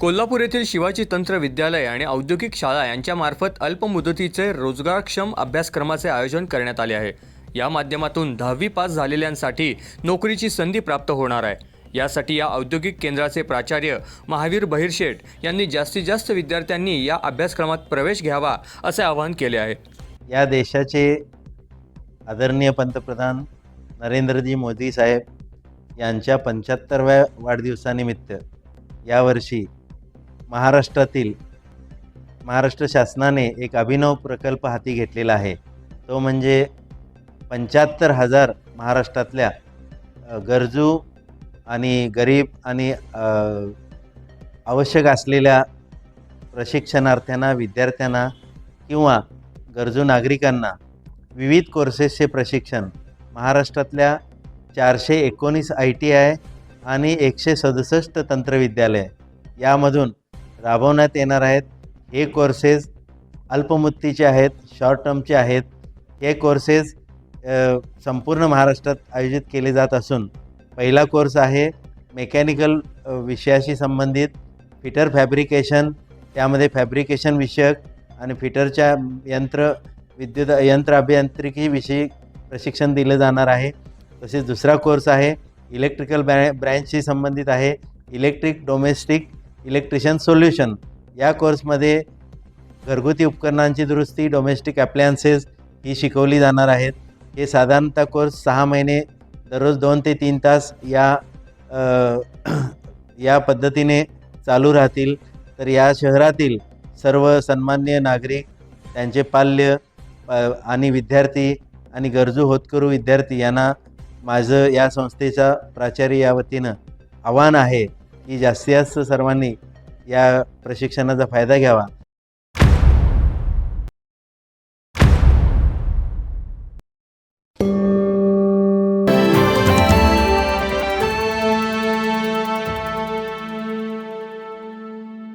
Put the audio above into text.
कोल्हापूर येथील शिवाजी तंत्र विद्यालय आणि औद्योगिक शाळा यांच्यामार्फत अल्पमुदतीचे रोजगारक्षम अभ्यासक्रमाचे आयोजन करण्यात आले आहे. या माध्यमातून दहावी पास झालेल्यांसाठी नोकरीची संधी प्राप्त होणार आहे. यासाठी या औद्योगिक केंद्राचे प्राचार्य महावीर बहिरशेठ यांनी जास्तीत जास्त विद्यार्थ्यांनी या अभ्यासक्रमात प्रवेश घ्यावा असे आवाहन केले आहे. या देशाचे आदरणीय पंतप्रधान नरेंद्रजी मोदी साहेब यांच्या पंच्याहत्तरव्या वाढदिवसानिमित्त यावर्षी महाराष्ट्रातील महाराष्ट्र शासनाने एक अभिनव प्रकल्प हाती घेतलेला आहे. तो म्हणजे पंच्याहत्तर हजार महाराष्ट्रातल्या गरजू आणि गरीब आणि आवश्यक असलेल्या प्रशिक्षणार्थ्यांना विद्यार्थ्यांना किंवा गरजू नागरिकांना विविध कोर्सेसचे प्रशिक्षण महाराष्ट्रातल्या चारशे एकोणीस आय टी आय आणि एकशे सदुसष्ट तंत्रविद्यालय यामधून राबवण्यात येणार आहेत. हे कोर्सेस अल्पमुदतीचे आहेत शॉर्ट टर्मचे आहेत. हे कोर्सेस संपूर्ण महाराष्ट्रात आयोजित केले जात असून पहिला कोर्स आहे मेकॅनिकल विषयाशी संबंधित फिटर फॅब्रिकेशन त्यामध्ये फॅब्रिकेशन विषयक आणि फिटरच्या यंत्र विद्युत यंत्र अभियांत्रिकीविषयी प्रशिक्षण दिलं जाणार आहे. तसेच दुसरा कोर्स आहे इलेक्ट्रिकल ब्रॅ ब्रँचशी संबंधित आहे इलेक्ट्रिक डोमेस्टिक इलेक्ट्रिशियन सोल्युशन. या कोर्समध्ये घरगुती उपकरणांची दुरुस्ती डोमेस्टिक ॲप्लायन्सेस ही शिकवली जाणार आहेत. हे साधारणतः कोर्स सहा महिने दररोज दोन ते तीन तास या आ, या पद्धतीने चालू राहतील. तर या शहरातील सर्व सन्मान्य नागरिक त्यांचे पाल्य आणि विद्यार्थी आणि गरजू होतकरू विद्यार्थी यांना माझं या संस्थेचा प्राचार्य या वतीनं आव्हान आहे की जास्तीत जास्त सर्वांनी या प्रशिक्षणाचा फायदा घ्यावा.